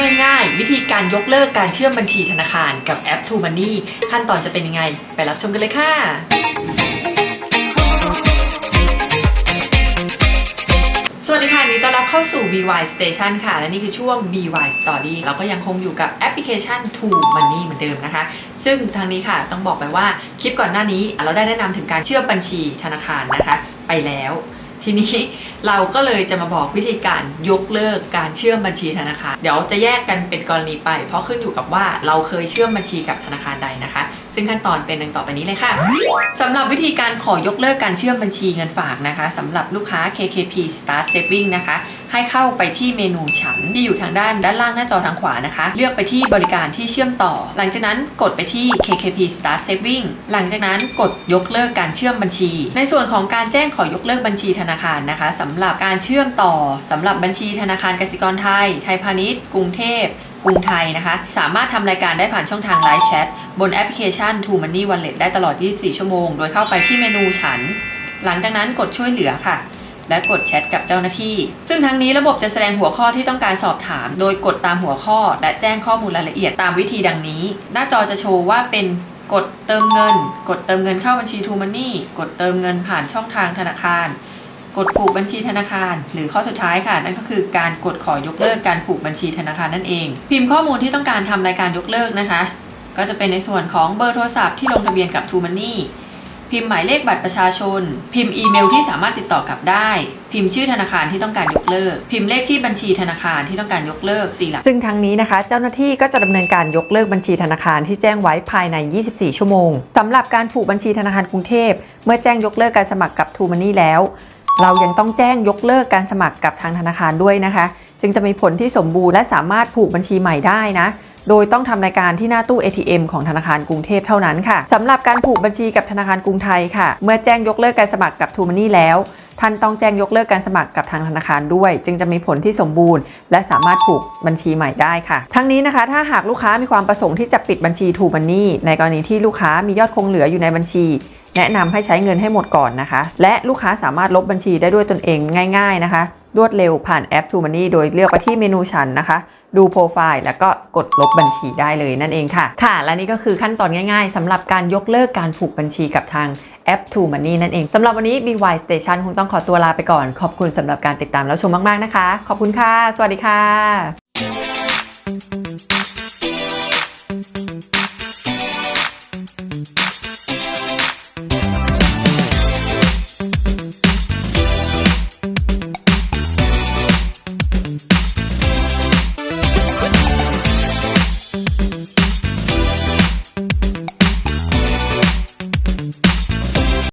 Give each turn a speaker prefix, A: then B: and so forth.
A: ง่ายๆ วิธีการยกเลิกการเชื่อมบัญชีธนาคารกับแอป True Money ขั้นตอนจะเป็นยังไง ไปรับชมกันเลยค่ะสวัสดีค่ะนดีต้อนรับเข้าสู่ BY Station ค่ะ และนี่คือช่วง BY Story เราก็ยังคงอยู่กับแอปพลิเคชัน True Money เหมือนเดิมนะคะ ซึ่งทางนี้ค่ะต้องบอกไปว่าคลิปก่อนหน้านี้เราได้แนะนำถึงการเชื่อมบัญชีธนาคารนะคะ ไปแล้ว ทีนี้เราก็เลยจะมาบอกวิธีการยกเลิกการเชื่อมบัญชีธนาคาร เดี๋ยวจะแยกกันเป็นกรณีไป เพราะขึ้นอยู่กับว่าเราเคยเชื่อมบัญชีกับธนาคารใดนะคะ ซึ่งขั้นตอนเป็นดังต่อไปนี้เลยค่ะสำหรับวิธีการขอยกเลิกการเชื่อมบัญชีเงินฝากนะคะสำหรับลูกค้า KKP Start Saving นะคะ ให้เข้าไปที่เมนูฉันที่อยู่ทางด้านด้านล่างหน้าจอทางขวานะคะ เลือกไปที่บริการที่เชื่อมต่อ หลังจากนั้นกดไปที่ KKP Start Saving หลังจากนั้นกดยกเลิกการเชื่อมบัญชี ในส่วนของการแจ้งขอยกเลิกบัญชีธนาคารนะคะสำหรับการเชื่อมต่อสำหรับบัญชีธนาคารกสิกรไทย ไทยพาณิชย์กรุงเทพ กรุงไทยนะคะ สามารถทำรายการได้ผ่านช่องทางไลฟ์แชทบนแอปพลิเคชัน True Money Wallet ได้ตลอด 24 ชั่วโมง โดยเข้าไปที่เมนูฉัน หลังจากนั้นกดช่วยเหลือค่ะ และกดแชทกับเจ้าหน้าที่ ซึ่งทั้งนี้ระบบจะแสดงหัวข้อที่ต้องการสอบถาม โดยกดตามหัวข้อ และแจ้งข้อมูลรายละเอียดตามวิธีดังนี้ หน้าจอจะโชว์ว่าเป็นกดเติมเงิน กดเติมเงินเข้าบัญชี True Money กดเติมเงินผ่านช่องทางธนาคาร กดผูกบัญชีธนาคาร หรือข้อสุดท้ายค่ะ นั่นก็คือการกดขอยกเลิกการผูกบัญชีธนาคารนั่นเอง พิมพ์ข้อมูลที่ต้องการทำรายการยกเลิกนะคะ ก็จะเป็นในส่วนของเบอร์โทรศัพท์ที่ลงทะเบียนกับ True Money พิมพ์หมายเลขบัตรประชาชน พิมพ์อีเมลที่สามารถติดต่อกลับได้ พิมพ์ชื่อธนาคารที่ต้องการยกเลิก พิมพ์เลขที่บัญชีธนาคารที่ต้องการยกเลิกสี่หลัก ซึ่งทั้งนี้นะคะ เจ้าหน้าที่ก็จะดำเนินการยกเลิกบัญชีธนาคารที่แจ้งไว้ภายใน 24 ชั่วโมงสำหรับการผูกบัญชีธนาคารกรุงเทพ เมื่อแจ้งยกเลิกการสมัครกับ True Money แล้ว เรายังต้องแจ้งยกเลิกการสมัครกับทางธนาคารด้วยนะคะ จึงจะมีผลที่สมบูรณ์และสามารถผูกบัญชีใหม่ได้นะโดยต้องทำรายการที่หน้าตู้ ATM ของธนาคารกรุงเทพเท่านั้นค่ะสำหรับการผูกบัญชีกับธนาคารกรุงไทยค่ะ เมื่อแจ้งยกเลิกการสมัครกับ t ูมันนี่แล้ว ท่านต้องแจ้งยกเลิกการสมัครกับทางธนาคารด้วย จึงจะมีผลที่สมบูรณ์ และสามารถผูกบัญชีใหม่ได้ค่ะ ทั้งนี้นะคะ ถ้าหากลูกค้ามีความประสงค์ที่จะปิดบัญชี t ูมันนี่ในกรณีที่ลูกค้ามียอดคงเหลืออยู่ในบัญชี แนะนำให้ใช้เงินให้หมดก่อนนะคะ และลูกค้าสามารถลบบัญชีได้ด้วยตนเองง่าย ๆนะคะ รวดเร็วผ่านแอป t ูมันนี่โดยเลือกไปที่เมนูฉันนะคะ ดูโปรไฟล์แล้วก็กดลบบัญชีได้เลยนั่นเองค่ะ ค่ะ และนี่ก็คือขั้นตอนง่ายๆสำหรับการยกเลิกการผูกบัญชีกับทางแอป True Money นั่นเองสำหรับวันนี้ BY Station คงต้องขอตัวลาไปก่อน ขอบคุณสำหรับการติดตามแล้วชมมากๆนะคะ ขอบคุณค่ะ สวัสดีค่ะ